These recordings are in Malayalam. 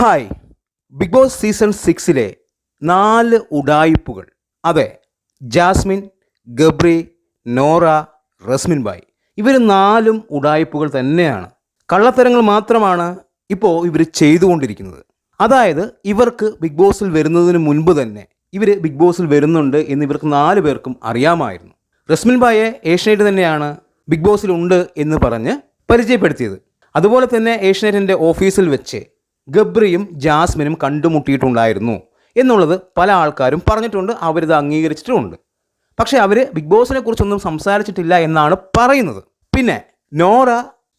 ഹായ്. ബിഗ് ബോസ് സീസൺ സിക്സിലെ നാല് ഉടായിപ്പുകൾ. അതെ ജാസ്മിൻ ഗബ്രി നോറ റസ്മിൻ ബായ്. ഇവർ നാലും ഉഡായിപ്പുകൾ തന്നെയാണ്. കള്ളത്തരങ്ങൾ മാത്രമാണ് ഇപ്പോൾ ഇവർ ചെയ്തുകൊണ്ടിരിക്കുന്നത്. അതായത് ഇവർക്ക് ബിഗ് ബോസിൽ വരുന്നതിന് മുൻപ് തന്നെ ഇവർ ബിഗ് ബോസിൽ വരുന്നുണ്ട് എന്ന് ഇവർക്ക് നാല് പേർക്കും അറിയാമായിരുന്നു. റസ്മിൻ ബായെ ഏഷ്യനേറ്റ് തന്നെയാണ് ബിഗ് ബോസിൽ ഉണ്ട് എന്ന് പറഞ്ഞ് പരിചയപ്പെടുത്തിയത്. അതുപോലെ തന്നെ ഏഷ്യനെറ്റിന്റെ ഓഫീസിൽ വെച്ച് ഗബ്രിയും ജാസ്മിനും കണ്ടുമുട്ടിയിട്ടുണ്ടായിരുന്നു എന്നുള്ളത് പല ആൾക്കാരും പറഞ്ഞിട്ടുണ്ട് അവരിത് അംഗീകരിച്ചിട്ടുമുണ്ട്. പക്ഷേ അവർ ബിഗ് ബോസിനെ കുറിച്ചൊന്നും സംസാരിച്ചിട്ടില്ല എന്നാണ് പറയുന്നത്. പിന്നെ നോറ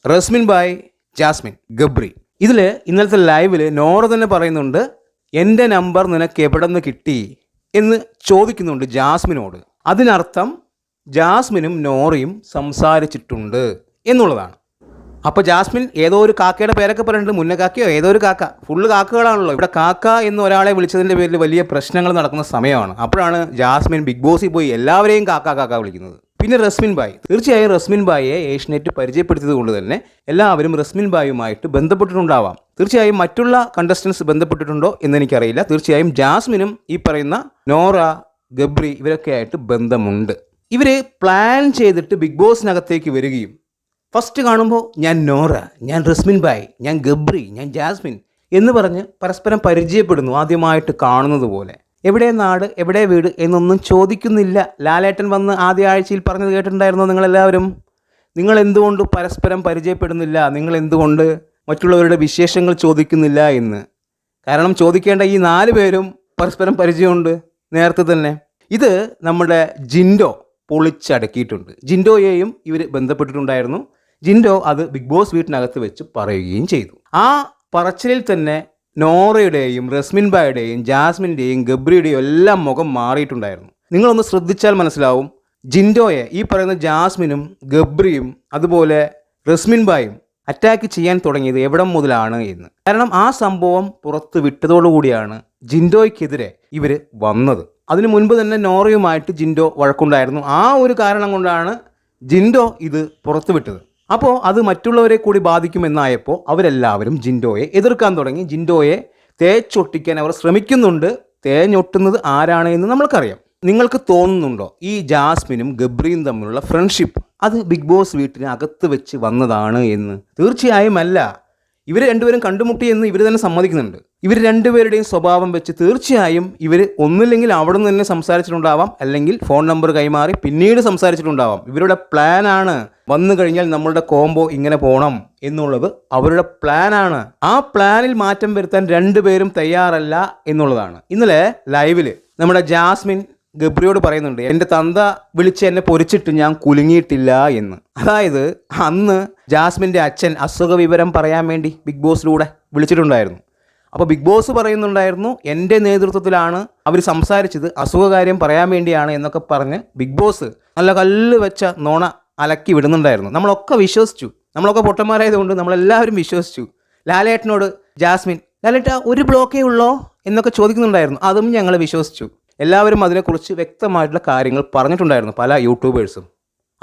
റസ്മിൻ ബായ് ജാസ്മിൻ ഗബ്രി. ഇതിൽ ഇന്നലത്തെ ലൈവിൽ നോറ തന്നെ പറയുന്നുണ്ട് എന്റെ നമ്പർ നിനക്ക് എവിടെ നിന്ന് കിട്ടി? എന്ന് ചോദിക്കുന്നുണ്ട് ജാസ്മിനോട്. അതിനർത്ഥം ജാസ്മിനും നോറയും സംസാരിച്ചിട്ടുണ്ട് എന്നുള്ളതാണ്. അപ്പോൾ ജാസ്മിൻ ഏതോ ഒരു കാക്കയുടെ പേരൊക്കെ പറയുന്നുണ്ട് മുന്നേ കാക്കയോ? ഏതോ ഒരു കാക്ക. ഫുള്ള് കാക്കകളാണല്ലോ. ഇവിടെ കാക്ക എന്ന് ഒരാളെ വിളിച്ചതിന്റെ പേരിൽ വലിയ പ്രശ്നങ്ങൾ നടക്കുന്ന സമയമാണ്. അപ്പോഴാണ് ജാസ്മിൻ ബിഗ് ബോസിൽ പോയി എല്ലാവരെയും കാക്ക കാക്ക വിളിക്കുന്നത്. പിന്നെ റസ്മിൻ ബായ്. തീർച്ചയായും റസ്മിൻ ബായെ ഏഷ്യനെറ്റ് പരിചയപ്പെടുത്തിയത് കൊണ്ട് തന്നെ എല്ലാവരും റസ്മിൻ ബായുമായിട്ട് ബന്ധപ്പെട്ടിട്ടുണ്ടാവാം. തീർച്ചയായും മറ്റുള്ള കണ്ടസ്റ്റൻസ് ബന്ധപ്പെട്ടിട്ടുണ്ടോ എന്ന് എനിക്കറിയില്ല തീർച്ചയായും ജാസ്മിനും ഈ പറയുന്ന നോറ ഗബ്രി ഇവരൊക്കെ ആയിട്ട് ബന്ധമുണ്ട്. ഇവർ പ്ലാൻ ചെയ്തിട്ട് ബിഗ് ബോസിനകത്തേക്ക് വരികയും ഫസ്റ്റ് കാണുമ്പോൾ ഞാൻ നോറ ഞാൻ റസ്മിൻ ബായ് ഞാൻ ഗബ്രി ഞാൻ ജാസ്മിൻ എന്ന് പറഞ്ഞ് പരസ്പരം പരിചയപ്പെടുന്നു ആദ്യമായിട്ട് കാണുന്നത് പോലെ. എവിടെ നാട് എവിടെ വീട് എന്നൊന്നും ചോദിക്കുന്നില്ല. ലാലേട്ടൻ വന്ന് ആദ്യ ആഴ്ചയിൽ പറഞ്ഞത് കേട്ടിട്ടുണ്ടായിരുന്നോ നിങ്ങളെല്ലാവരും? നിങ്ങൾ എന്തുകൊണ്ട് പരസ്പരം പരിചയപ്പെടുന്നില്ല? നിങ്ങൾ എന്തുകൊണ്ട് മറ്റുള്ളവരുടെ വിശേഷങ്ങൾ ചോദിക്കുന്നില്ല എന്ന്. കാരണം ചോദിക്കേണ്ട ഈ നാല് പേരും പരസ്പരം പരിചയമുണ്ട് നേരത്തെ തന്നെ. ഇത് നമ്മുടെ ജിൻഡോ പൊളിച്ചടക്കിയിട്ടുണ്ട്. ജിൻഡോയെയും ഇവർ ബന്ധപ്പെട്ടിട്ടുണ്ടായിരുന്നു. ജിൻഡോ അത് ബിഗ് ബോസ് വീട്ടിനകത്ത് വെച്ച് പറയുകയും ചെയ്തു. ആ പറച്ചിലിൽ തന്നെ നോറയുടെയും റസ്മിൻ ബായുടെയും ജാസ്മിന്റെയും ഗബ്രിയുടെയും എല്ലാം മുഖം മാറിയിട്ടുണ്ടായിരുന്നു. നിങ്ങളൊന്ന് ശ്രദ്ധിച്ചാൽ മനസ്സിലാവും ജിൻഡോയെ ഈ പറയുന്ന ജാസ്മിനും ഗബ്രിയും അതുപോലെ റസ്മിൻ ബായും അറ്റാക്ക് ചെയ്യാൻ തുടങ്ങിയത് എവിടം മുതലാണ് എന്ന്. കാരണം ആ സംഭവം പുറത്ത് വിട്ടതോടുകൂടിയാണ് ജിൻഡോയ്ക്കെതിരെ ഇവർ വന്നത്. അതിനു മുൻപ് തന്നെ നോറയുമായിട്ട് ജിൻഡോ വഴക്കുണ്ടായിരുന്നു. ആ ഒരു കാരണം കൊണ്ടാണ് ജിൻഡോ ഇത് പുറത്തു വിട്ടത്. അപ്പോൾ അത് മറ്റുള്ളവരെ കൂടി ബാധിക്കുമെന്നായപ്പോൾ അവരെല്ലാവരും ജിൻഡോയെ എതിർക്കാൻ തുടങ്ങി. ജിൻഡോയെ തേച്ചൊട്ടിക്കാൻ അവർ ശ്രമിക്കുന്നുണ്ട്. തേഞ്ഞൊട്ടുന്നത് ആരാണ് എന്ന് നമ്മൾക്കറിയാം. നിങ്ങൾക്ക് തോന്നുന്നുണ്ടോ? ഈ ജാസ്മിനും ഗബ്രിയും തമ്മിലുള്ള ഫ്രണ്ട്ഷിപ്പ് അത് ബിഗ് ബോസ് വീട്ടിന് അകത്ത് വെച്ച് വന്നതാണ് എന്ന്? തീർച്ചയായും അല്ല. ഇവർ രണ്ടുപേരും കണ്ടുമുട്ടി എന്ന് ഇവർ തന്നെ സമ്മതിക്കുന്നുണ്ട്. ഇവർ രണ്ടുപേരുടെയും സ്വഭാവം വെച്ച് തീർച്ചയായും ഇവർ ഒന്നില്ലെങ്കിൽ അവിടെ നിന്ന് തന്നെ സംസാരിച്ചിട്ടുണ്ടാവാം. അല്ലെങ്കിൽ ഫോൺ നമ്പർ കൈമാറി പിന്നീട് സംസാരിച്ചിട്ടുണ്ടാവാം. ഇവരുടെ പ്ലാനാണ് വന്നു കഴിഞ്ഞാൽ നമ്മളുടെ കോംബോ ഇങ്ങനെ പോകണം എന്നുള്ളത്. അവരുടെ പ്ലാനാണ് ആ പ്ലാനിൽ മാറ്റം വരുത്താൻ രണ്ടുപേരും തയ്യാറല്ല എന്നുള്ളതാണ്. ഇന്നലെ ലൈവിൽ നമ്മുടെ ജാസ്മിൻ ഗബ്രിയോട് പറയുന്നുണ്ട് എന്റെ തന്ത വിളിച്ച് എന്നെ പൊരിച്ചിട്ട് ഞാൻ കുലുങ്ങിയിട്ടില്ല എന്ന്. അതായത് അന്ന് ജാസ്മിന്റെ അച്ഛൻ അസുഖ വിവരം പറയാൻ വേണ്ടി ബിഗ് ബോസിലൂടെ വിളിച്ചിട്ടുണ്ടായിരുന്നു. അപ്പോൾ ബിഗ് ബോസ് പറയുന്നുണ്ടായിരുന്നു എന്റെ നേതൃത്വത്തിലാണ് അവർ സംസാരിച്ചത് അസുഖകാര്യം പറയാൻ വേണ്ടിയാണ് എന്നൊക്കെ പറഞ്ഞ് ബിഗ് ബോസ് നല്ല കല്ല് വെച്ച നോണ അലക്കി വിടുന്നുണ്ടായിരുന്നു. നമ്മളൊക്കെ വിശ്വസിച്ചു. നമ്മളൊക്കെ പൊട്ടന്മാരായതുകൊണ്ട് നമ്മളെല്ലാവരും വിശ്വസിച്ചു. ലാലേട്ടനോട് ജാസ്മിൻ ലാലേട്ട ഒരു ബ്ലോക്കേ ഉള്ളോ? എന്നൊക്കെ ചോദിക്കുന്നുണ്ടായിരുന്നു. അതും ഞങ്ങൾ വിശ്വസിച്ചു. എല്ലാവരും അതിനെക്കുറിച്ച് വ്യക്തമായിട്ടുള്ള കാര്യങ്ങൾ പറഞ്ഞിട്ടുണ്ടായിരുന്നു പല യൂട്യൂബേഴ്സും.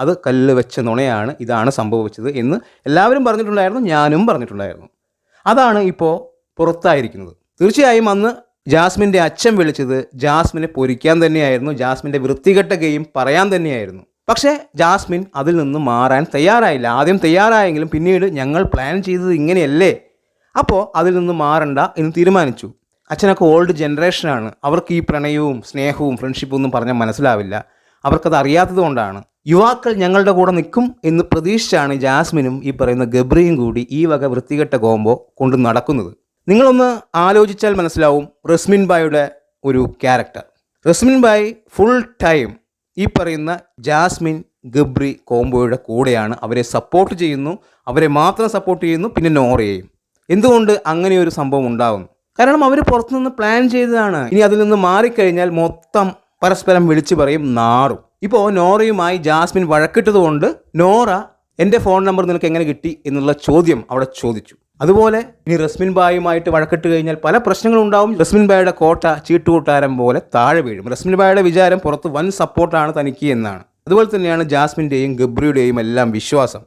അത് കല്ല് വെച്ച നുണയാണ് ഇതാണ് സംഭവിച്ചത് എന്ന് എല്ലാവരും പറഞ്ഞിട്ടുണ്ടായിരുന്നു ഞാനും പറഞ്ഞിട്ടുണ്ടായിരുന്നു. അതാണ് ഇപ്പോൾ പുറത്തായിരിക്കുന്നത്. തീർച്ചയായും അന്ന് ജാസ്മിന്റെ അച്ഛൻ വിളിച്ചത് ജാസ്മിനെ പൊരിക്കാൻ തന്നെയായിരുന്നു ജാസ്മിന്റെ വൃത്തികെട്ട ഗെയിം പറയാൻ തന്നെയായിരുന്നു. പക്ഷേ ജാസ്മിൻ അതിൽ നിന്ന് മാറാൻ തയ്യാറായില്ല. ആദ്യം തയ്യാറായെങ്കിലും പിന്നീട് ഞങ്ങൾ പ്ലാൻ ചെയ്തത് ഇങ്ങനെയല്ലേ? അപ്പോൾ അതിൽ നിന്ന് മാറണ്ട എന്ന് തീരുമാനിച്ചു. അച്ഛനൊക്കെ ഓൾഡ് ജനറേഷനാണ് അവർക്ക് ഈ പ്രണയവും സ്നേഹവും ഫ്രണ്ട്ഷിപ്പും ഒന്നും പറഞ്ഞാൽ മനസ്സിലാവില്ല. അവർക്കത് അറിയാത്തത് കൊണ്ടാണ്. യുവാക്കൾ ഞങ്ങളുടെ കൂടെ നിൽക്കും എന്ന് പ്രതീക്ഷിച്ചാണ് ജാസ്മിനും ഈ പറയുന്ന ഗബ്രിയും കൂടി ഈ വക വൃത്തികെട്ട കോംബോ കൊണ്ട് നടക്കുന്നത്. നിങ്ങളൊന്ന് ആലോചിച്ചാൽ മനസ്സിലാവും റസ്മിൻ ബായുടെ ഒരു character Resmin Bai full time ഈ പറയുന്ന ജാസ്മിൻ ഗബ്രി കോംബോയുടെ കൂടെയാണ്. അവരെ സപ്പോർട്ട് ചെയ്യുന്നു. അവരെ മാത്രം സപ്പോർട്ട് ചെയ്യുന്നു. പിന്നെ നോറയെയും. എന്തുകൊണ്ട് അങ്ങനെ ഒരു സംഭവം ഉണ്ടാകുന്നു കാരണം അവർ പുറത്തുനിന്ന് പ്ലാൻ ചെയ്തതാണ്. ഇനി അതിൽ നിന്ന് മാറിക്കഴിഞ്ഞാൽ മൊത്തം പരസ്പരം വിളിച്ചു പറയും നാറും. ഇപ്പോൾ നോറയുമായി ജാസ്മിൻ വഴക്കിട്ടതുകൊണ്ട് നോറ എന്റെ ഫോൺ നമ്പർ നിനക്ക് എങ്ങനെ കിട്ടി? എന്നുള്ള ചോദ്യം അവിടെ ചോദിച്ചു. അതുപോലെ ഇനി റസ്മിൻ ബായുമായിട്ട് വഴക്കിട്ട് കഴിഞ്ഞാൽ പല പ്രശ്നങ്ങളും ഉണ്ടാവും. റസ്മിൻ ബായുടെ കോട്ട ചീട്ടുകൂട്ടാരം പോലെ താഴെ വീഴും. റസ്മിൻ ബായുടെ വിചാരം പുറത്ത് വൻ സപ്പോർട്ടാണ് തനിക്ക് എന്നാണ്. അതുപോലെ തന്നെയാണ് ജാസ്മിന്റെയും ഗബ്രിയുടെയും എല്ലാം വിശ്വാസം.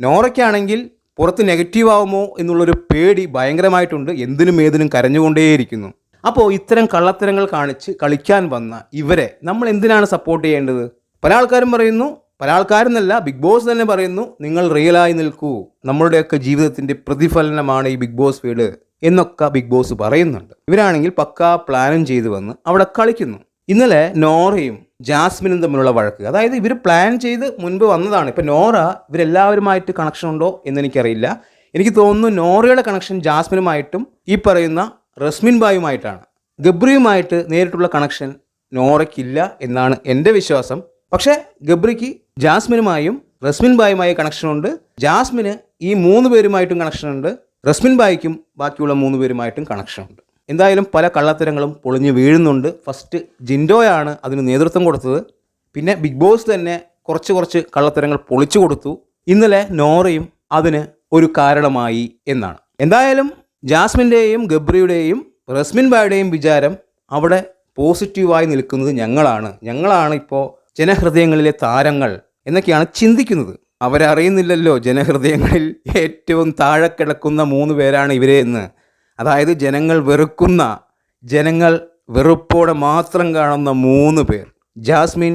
നോറയ്ക്കാണെങ്കിൽ പുറത്ത് നെഗറ്റീവ് ആവുമോ എന്നുള്ളൊരു പേടി ഭയങ്കരമായിട്ടുണ്ട്. എന്തിനും ഏതിനും കരഞ്ഞുകൊണ്ടേയിരിക്കുന്നു. അപ്പോൾ ഇത്തരം കള്ളത്തരങ്ങൾ കാണിച്ച് കളിക്കാൻ വന്ന ഇവരെ നമ്മൾ എന്തിനാണ് സപ്പോർട്ട് ചെയ്യേണ്ടത്? പല ആൾക്കാരും പറയുന്നു പല ആൾക്കാരെന്നല്ല ബിഗ് ബോസ് തന്നെ പറയുന്നു നിങ്ങൾ റിയലായി നിൽക്കൂ. നമ്മളുടെയൊക്കെ ജീവിതത്തിന്റെ പ്രതിഫലനമാണ് ഈ ബിഗ് ബോസ് വീട് എന്നൊക്കെ ബിഗ് ബോസ് പറയുന്നുണ്ട്. ഇവരാണെങ്കിൽ പക്കാ പ്ലാനും ചെയ്തു വന്ന് അവിടെ കളിക്കുന്നു. ഇന്നലെ നോറയും ജാസ്മിനും തമ്മിലുള്ള വഴക്ക്. അതായത് ഇവർ പ്ലാൻ ചെയ്ത് മുൻപ് വന്നതാണ്. ഇപ്പം നോറ ഇവരെല്ലാവരുമായിട്ട് കണക്ഷൻ ഉണ്ടോ എന്ന് എനിക്കറിയില്ല. എനിക്ക് തോന്നുന്നു നോറയുടെ കണക്ഷൻ ജാസ്മിനുമായിട്ടും ഈ പറയുന്ന റസ്മിൻ ബായുമായിട്ടാണ് ഗബ്രിയുമായിട്ട് നേരിട്ടുള്ള കണക്ഷൻ നോറയ്ക്കില്ല എന്നാണ് എന്റെ വിശ്വാസം. പക്ഷേ ഗബ്രിക്ക് ജാസ്മിനുമായും റസ്മിൻ ബായുമായി കണക്ഷനുണ്ട് ജാസ്മിന് ഈ മൂന്ന് പേരുമായിട്ടും കണക്ഷനുണ്ട് റസ്മിൻ ബായിക്കും ബാക്കിയുള്ള മൂന്ന് പേരുമായിട്ടും കണക്ഷനുണ്ട് എന്തായാലും പല കള്ളത്തരങ്ങളും പൊളിഞ്ഞു വീഴുന്നുണ്ട്. ഫസ്റ്റ് ജിൻഡോയാണ് അതിന് നേതൃത്വം കൊടുത്തത്. പിന്നെ ബിഗ് ബോസ് തന്നെ കുറച്ച് കുറച്ച് കള്ളത്തരങ്ങൾ പൊളിച്ചു കൊടുത്തു. ഇന്നലെ നോറയും അതിന് ഒരു കാരണമായി എന്നാണ്. എന്തായാലും ജാസ്മിന്റെയും ഗബ്രിയുടെയും റസ്മിൻ ബായുടെയും വിചാരം അവിടെ പോസിറ്റീവായി നിൽക്കുന്നത് ഞങ്ങളാണ്. ഞങ്ങളാണ് ഇപ്പോൾ ജനഹൃദയങ്ങളിലെ താരങ്ങൾ എന്നൊക്കെയാണ് ചിന്തിക്കുന്നത്. അവരറിയുന്നില്ലല്ലോ ജനഹൃദയങ്ങളിൽ ഏറ്റവും താഴെ കിടക്കുന്ന മൂന്ന് പേരാണ് ഇവരെ എന്ന്. അതായത് ജനങ്ങൾ വെറുക്കുന്ന ജനങ്ങൾ വെറുപ്പോടെ മാത്രം കാണുന്ന മൂന്ന് പേർ. ജാസ്മിൻ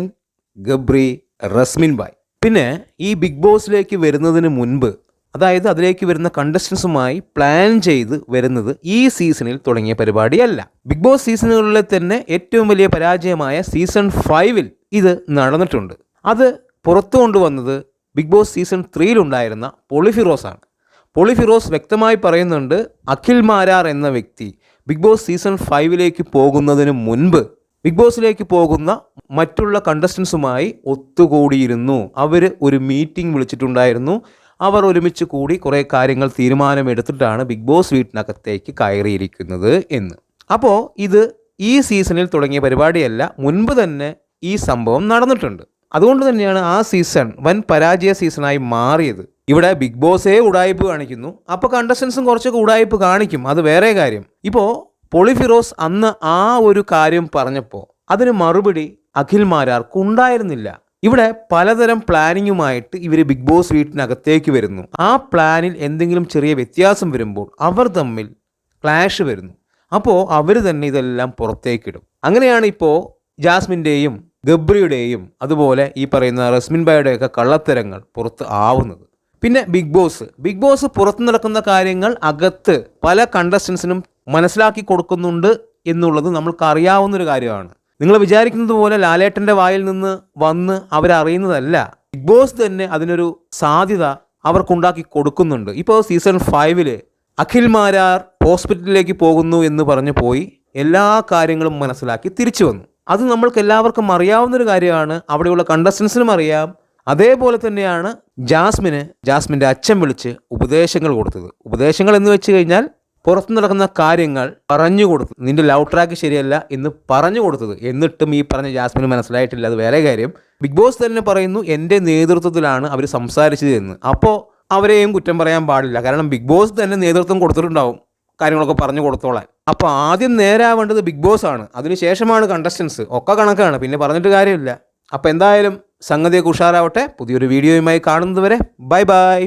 ഗബ്രി റസ്മിൻ ബായ്. പിന്നെ ഈ ബിഗ് ബോസിലേക്ക് വരുന്നതിന് മുൻപ് അതായത് അതിലേക്ക് വരുന്ന കണ്ടസ്റ്റൻസുമായി പ്ലാൻ ചെയ്ത് വരുന്നത് ഈ സീസണിൽ തുടങ്ങിയ പരിപാടിയല്ല. ബിഗ് ബോസ് സീസണുകളിലെ തന്നെ ഏറ്റവും വലിയ പരാജയമായ സീസൺ ഫൈവിൽ ഇത് നടന്നിട്ടുണ്ട്. അത് പുറത്തു കൊണ്ടുവന്നത് ബിഗ് ബോസ് സീസൺ ത്രീയിലുണ്ടായിരുന്ന പൊളിഫിറോസ് പൊളിഫിറോസ് വ്യക്തമായി പറയുന്നുണ്ട് അഖിൽ മാരാർ എന്ന വ്യക്തി ബിഗ് ബോസ് സീസൺ ഫൈവിലേക്ക് പോകുന്നതിന് മുൻപ് ബിഗ് ബോസിലേക്ക് പോകുന്ന മറ്റുള്ള കണ്ടസ്റ്റൻസുമായി ഒത്തുകൂടിയിരുന്നു. അവർ ഒരു മീറ്റിംഗ് വിളിച്ചിട്ടുണ്ടായിരുന്നു. അവർ ഒരുമിച്ച് കൂടി കുറേ കാര്യങ്ങൾ തീരുമാനമെടുത്തിട്ടാണ് ബിഗ് ബോസ് വീട്ടിനകത്തേക്ക് കയറിയിരിക്കുന്നത് എന്ന്. അപ്പോൾ ഇത് ഈ സീസണിൽ തുടങ്ങിയ പരിപാടിയല്ല മുൻപ് തന്നെ ഈ സംഭവം നടന്നിട്ടുണ്ട്. അതുകൊണ്ട് തന്നെയാണ് ആ സീസൺ വൻ പരാജയ സീസണായി മാറിയത്. ഇവിടെ ബിഗ് ബോസേ ഉടായ്പ് കാണിക്കുന്നു. അപ്പോൾ കണ്ടസ്റ്റൻസും കുറച്ചൊക്കെ ഉടായ്പ് കാണിക്കും. അത് വേറെ കാര്യം. ഇപ്പോൾ പൊളിഫിറോസ് അന്ന് ആ ഒരു കാര്യം പറഞ്ഞപ്പോൾ അതിന് മറുപടി അഖിൽ മാരാർക്ക് ഉണ്ടായിരുന്നില്ല. ഇവിടെ പലതരം പ്ലാനിങ്ങുമായിട്ട് ഇവർ ബിഗ് ബോസ് വീട്ടിനകത്തേക്ക് വരുന്നു. ആ പ്ലാനിൽ എന്തെങ്കിലും ചെറിയ വ്യത്യാസം വരുമ്പോൾ അവർ തമ്മിൽ ക്ലാഷ് വരുന്നു. അപ്പോൾ അവർ തന്നെ ഇതെല്ലാം പുറത്തേക്കിടും. അങ്ങനെയാണ് ഇപ്പോൾ ജാസ്മിന്റെയും ഗബ്രിയുടെയും അതുപോലെ ഈ പറയുന്ന റസ്മിൻ ബായുടെയൊക്കെ കള്ളത്തരങ്ങൾ പുറത്ത് ആവുന്നത്. പിന്നെ ബിഗ് ബോസ് ബിഗ് ബോസ് പുറത്തു നടക്കുന്ന കാര്യങ്ങൾ അകത്ത് പല കണ്ടസ്റ്റൻസിനും മനസ്സിലാക്കി കൊടുക്കുന്നുണ്ട് എന്നുള്ളത് നമ്മൾക്ക് അറിയാവുന്നൊരു കാര്യമാണ്. നിങ്ങൾ വിചാരിക്കുന്നത് പോലെ ലാലേട്ടന്റെ വായിൽ നിന്ന് വന്ന് അവരറിയുന്നതല്ല. ബിഗ് ബോസ് തന്നെ അതിനൊരു സാധ്യത അവർക്കുണ്ടാക്കി കൊടുക്കുന്നുണ്ട്. ഇപ്പോൾ സീസൺ ഫൈവിൽ അഖിൽ മാരാർ ഹോസ്പിറ്റലിലേക്ക് പോകുന്നു എന്ന് പറഞ്ഞു പോയി എല്ലാ കാര്യങ്ങളും മനസ്സിലാക്കി തിരിച്ചു വന്നു. അത് നമ്മൾക്ക് എല്ലാവർക്കും അറിയാവുന്നൊരു കാര്യമാണ്. അവിടെയുള്ള കണ്ടസ്റ്റൻസിനും അറിയാം. അതേപോലെ തന്നെയാണ് ജാസ്മിന് ജാസ്മിന്റെ അച്ഛൻ വിളിച്ച് ഉപദേശങ്ങൾ കൊടുത്തത്. ഉപദേശങ്ങൾ എന്ന് വെച്ച് കഴിഞ്ഞാൽ പുറത്തു നടക്കുന്ന കാര്യങ്ങൾ പറഞ്ഞു കൊടുത്തു നിന്റെ ലവ് ട്രാക്ക് ശരിയല്ല എന്ന് പറഞ്ഞു കൊടുത്തത്. എന്നിട്ടും ഈ പറഞ്ഞ ജാസ്മിന് മനസ്സിലായിട്ടില്ല. അത് വേറെ കാര്യം. ബിഗ് ബോസ് തന്നെ പറയുന്നു എന്റെ നേതൃത്വത്തിലാണ് അവർ സംസാരിച്ചത് എന്ന്. അപ്പോൾ അവരെയും കുറ്റം പറയാൻ പാടില്ല. കാരണം ബിഗ് ബോസ് തന്നെ നേതൃത്വം കൊടുത്തിട്ടുണ്ടാവും. കാര്യങ്ങളൊക്കെ പറഞ്ഞു കൊടുത്തോളാൻ. അപ്പോൾ ആദ്യം നേരാവേണ്ടത് ബിഗ് ബോസ് ആണ്. അതിനുശേഷമാണ് കണ്ടസ്റ്റൻസ് ഒക്കെ കണക്കാണ്. പിന്നെ പറഞ്ഞിട്ട് കാര്യമില്ല. അപ്പോൾ എന്തായാലും സംഗതിയൊക്കെ ഉഷാറാവട്ടെ പുതിയൊരു വീഡിയോയുമായി കാണുന്നതുവരെ ബൈ ബൈ.